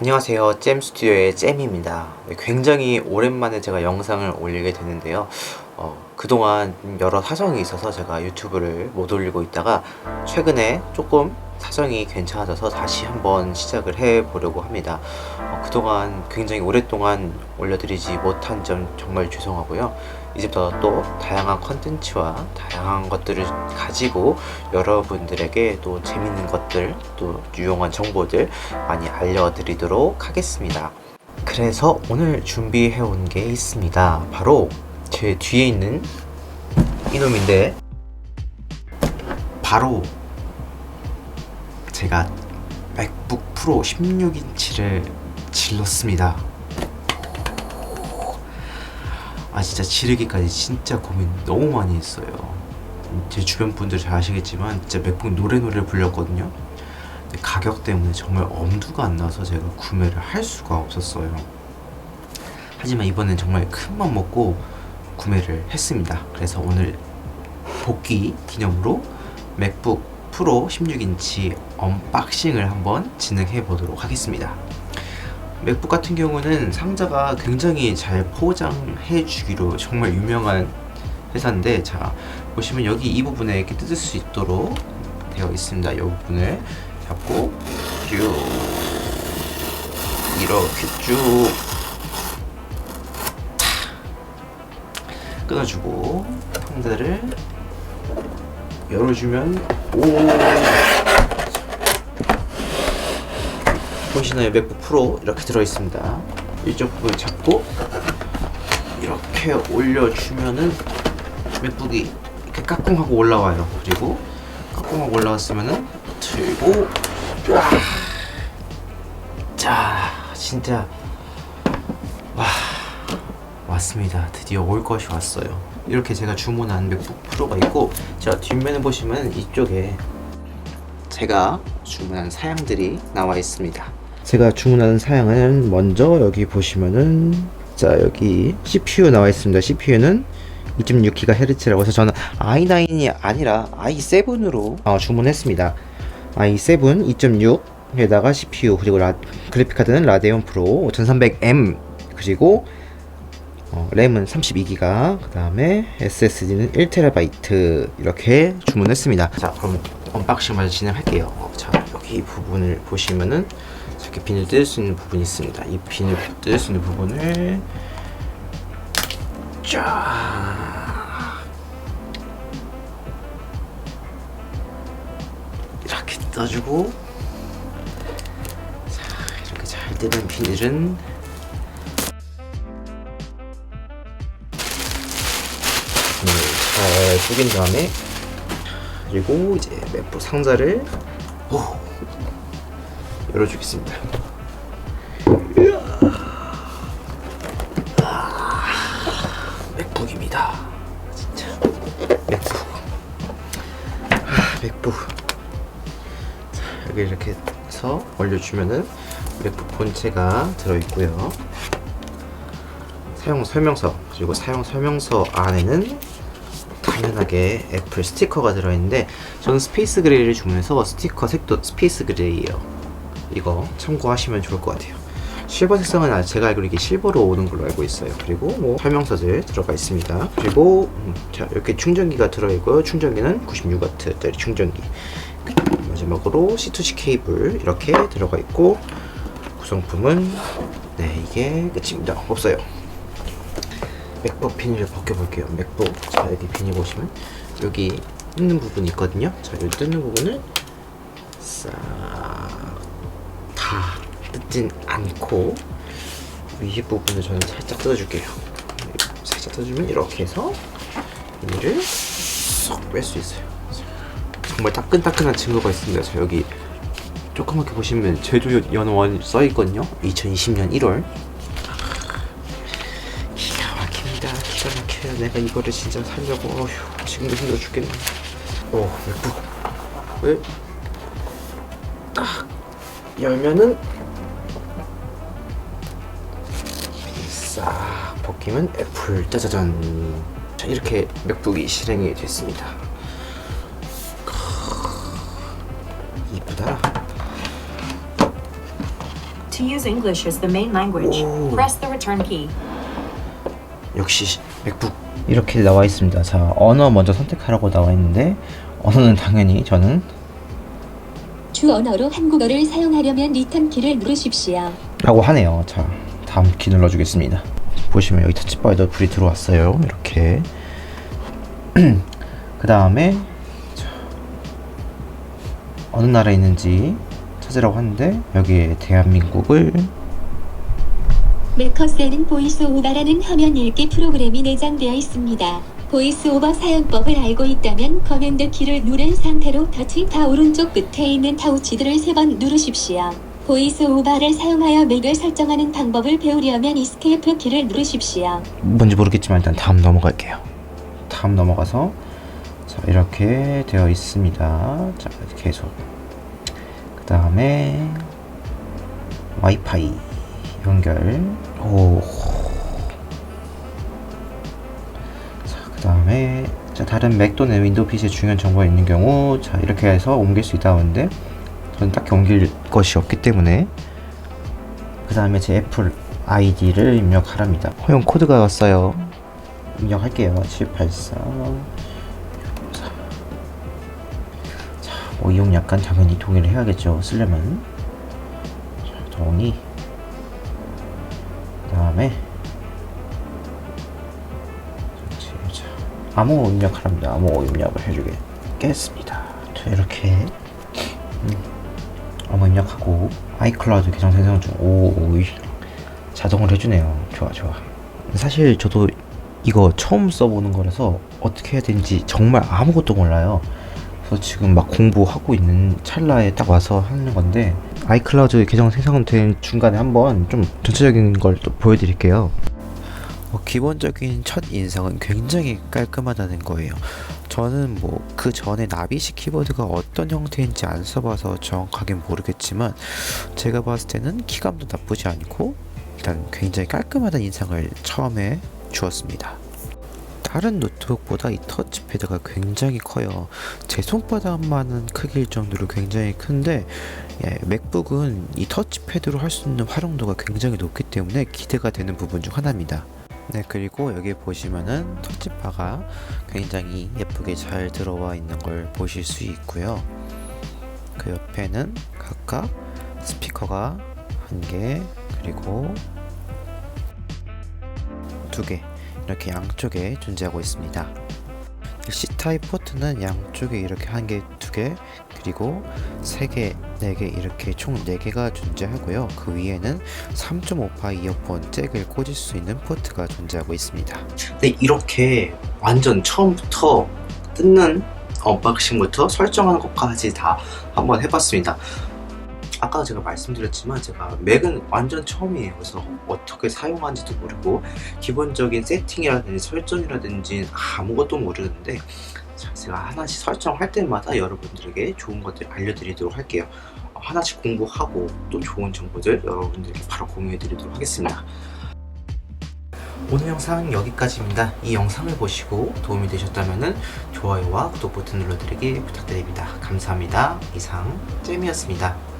안녕하세요. 잼 스튜디오의 잼입니다. 네, 굉장히 오랜만에 제가 영상을 올리게 되는데요. 어, 그동안 여러 사정이 있어서 제가 유튜브를 못 올리고 있다가 최근에 조금 사정이 괜찮아져서 다시 한번 시작을 해 보려고 합니다. 어, 그동안 굉장히 오랫동안 올려드리지 못한 점 정말 죄송하고요. 이제부터 또 다양한 컨텐츠와 다양한 것들을 가지고 여러분들에게 또 재밌는 것들, 또 유용한 정보들 많이 알려드리도록 하겠습니다. 그래서 오늘 준비해 온 게 있습니다. 바로 제 뒤에 있는 이놈인데, 바로 제가 맥북 프로 16인치를 질렀습니다. 아 진짜 지르기까지 진짜 고민 너무 많이 했어요. 제 주변 분들 잘 아시겠지만 진짜 맥북 노래 노래 불렸거든요. 근데 가격 때문에 정말 엄두가 안 나서 제가 구매를 할 수가 없었어요. 하지만 이번엔 정말 큰 맘 먹고 구매를 했습니다. 그래서 오늘 복귀 기념으로 맥북 프로 16인치 언박싱을 한번 진행해 보도록 하겠습니다. 맥북 같은 경우는 상자가 굉장히 잘 포장해 주기로 정말 유명한 회사인데 자 보시면 여기 이 부분에 이렇게 뜯을 수 있도록 되어 있습니다. 이 부분을 잡고 쭉 이렇게 쭉 끊어주고 상자를 열어주면 오 보시나요 맥북 프로 이렇게 들어있습니다 이쪽 부분 잡고 이렇게 올려주면은 맥북이 이렇게 까꿍하고 올라와요 그리고 까꿍하고 올라왔으면은 들고 와. 자 진짜 와 왔습니다 드디어 올 것이 왔어요 이렇게 제가 주문한 맥북 프로가 있고 자 뒷면에 보시면 이쪽에 제가 주문한 사양들이 나와 있습니다. 제가 주문한 사양은 먼저 여기 보시면은 자 여기 CPU 나와 있습니다. CPU는 2.6GHz라고 해서 저는 i9이 아니라 i7으로 어, 주문했습니다. i7 2.6에다가 CPU 그리고 라, 그래픽 카드는 라데온 프로 5300M 그리고 어, 램은 32기가 그 다음에 SSD는 1TB 이렇게 주문했습니다 자 그럼 언박싱 먼저 진행할게요 어, 자 여기 부분을 보시면은 이렇게 비닐 뜯을 수 있는 부분이 있습니다. 이 비닐 뜯을 수 있는 부분을 쫙. 이렇게 떠주고 자 이렇게 잘 뜯은 비닐은 잘 숙인 다음에 그리고 이제 맥북 상자를 오, 열어주겠습니다. 맥북입니다. 진짜 맥북. 아, 맥북. 자, 여기 이렇게 해서 올려주면은 맥북 본체가 들어있고요. 사용 설명서 그리고 사용 설명서 안에는 당연하게 애플 스티커가 들어있는데 저는 스페이스 그레이를 주문해서 스티커 색도 스페이스 그레이예요 이거 참고하시면 좋을 것 같아요. 실버 색상은 아- 제가 알기로 이게 실버로 오는 걸로 알고 있어요. 그리고 뭐 설명서들 들어가 있습니다. 그리고 음, 자 이렇게 충전기가 들어있고요. 충전기는 96W짜리 충전기. 마지막으로 C2C 케이블 이렇게 들어가 있고 구성품은 네 이게 끝입니다. 없어요. 맥북 비닐을 벗겨볼게요. 맥북. 자, 여기 비닐 보시면 여기 뜯는 부분이 있거든요. 자, 여기 뜯는 부분을 싹 다 뜯진 않고 위 부분을 저는 살짝 뜯어줄게요. 살짝 뜯어주면 이렇게 해서 비닐을 쏙 뺄 수 있어요. 정말 따끈따끈한 증거가 있습니다. 자, 여기 조그맣게 보시면 제조 연원 써 있거든요. 2020년 1월 기가 막힙니다. 기가 막혀요. 내가 이거를 진짜 살려고 어휴, 지금도 힘들어 죽겠네. 오 맥북 왜? 딱 열면은 싹 벗기면 애플 짜자잔. 자 이렇게 맥북이 실행이 됐습니다. 이쁘다. To use English as the main language, Ooh. press the return key. 역시 맥북 이렇게 나와 있습니다. 자 언어 먼저 선택하라고 나와 있는데 언어는 당연히 저는 주 언어로 한국어를 사용하려면 리턴 키를 누르십시오. 라고 하네요. 자 다음 키 눌러주겠습니다. 보시면 여기 터치바에도 불이 들어왔어요. 이렇게 그 다음에 어느 나라에 있는지 찾으라고 하는데 여기에 대한민국을 메커스에는 보이스 오버라는 화면 읽기 프로그램이 내장되어 있습니다. 보이스 오버 사용법을 알고 있다면 커맨드 키를 누른 상태로 터치바 오른쪽 끝에 있는 타우치들을 세번 누르십시오. 보이스 오버를 사용하여 맥을 설정하는 방법을 배우려면 이스케이프 키를 누르십시오. 뭔지 모르겠지만 일단 다음 넘어갈게요. 다음 넘어가서 자 이렇게 되어 있습니다. 자 계속 그 다음에 와이파이 연결 오. 다음에 자 다른 맥 또는 윈도우 PC에 중요한 정보가 있는 경우 자 이렇게 해서 옮길 수 있다고 하는데 저는 딱히 옮길 것이 없기 때문에 그 다음에 제 애플 아이디를 입력하랍니다. 허용 코드가 왔어요. 입력할게요. 784. 자, 뭐 이용 약간 당연히 동의를 해야겠죠. 쓰려면. 자, 동의. 그 다음에 암호 입력하랍니다. 암호 입력을 해주겠습니다. 자, 이렇게 음, 암호 입력하고 아이클라우드 계정 생성 중. 오, 오, 이- 자동으로 해주네요. 좋아, 좋아. 사실 저도 이거 처음 써보는 거라서 어떻게 해야 되는지 정말 아무것도 몰라요. 그래서 지금 막 공부하고 있는 찰나에 딱 와서 하는 건데 아이클라우드 계정 생성된 중간에 한번 좀 전체적인 걸 또 보여드릴게요. 어, 기본적인 첫 인상은 굉장히 깔끔하다는 거예요. 저는 뭐 그 전에 나비식 키보드가 어떤 형태인지 안 써봐서 정확하게 모르겠지만 제가 봤을 때는 키감도 나쁘지 않고 일단 굉장히 깔끔하다는 인상을 처음에 주었습니다. 다른 노트북보다 이 터치패드가 굉장히 커요. 제 손바닥만한 크기일 정도로 굉장히 큰데 예, 맥북은 이 터치패드로 할 수 있는 활용도가 굉장히 높기 때문에 기대가 되는 부분 중 하나입니다. 네 그리고 여기 보시면은 터치바가 굉장히 예쁘게 잘 들어와 있는 걸 보실 수 있고요. 그 옆에는 각각 스피커가 한 개 그리고 두 개 이렇게 양쪽에 존재하고 있습니다. C타입 포트는 양쪽에 이렇게 한 개, 두 개, 그리고 세 개, 네개 이렇게 총네 개가 존재하고요. 그 위에는 3.5파 이어폰 잭을 꽂을 수 있는 포트가 존재하고 있습니다. 네, 이렇게 완전 처음부터 뜯는 언박싱부터 설정하는 것까지 다 한번 해봤습니다. 아까 제가 말씀드렸지만 제가 맥은 완전 처음이에요. 그래서 어떻게 사용하는지도 모르고 기본적인 세팅이라든지 설정이라든지 아무것도 모르는데 자, 제가 하나씩 설정할 때마다 여러분들에게 좋은 것들 알려드리도록 할게요. 어, 하나씩 공부하고 또 좋은 정보들 여러분들께 바로 공유해드리도록 하겠습니다. 오늘 영상 여기까지입니다. 이 영상을 보시고 도움이 되셨다면 좋아요와 구독 버튼 눌러드리기 부탁드립니다. 감사합니다. 이상 잼이었습니다.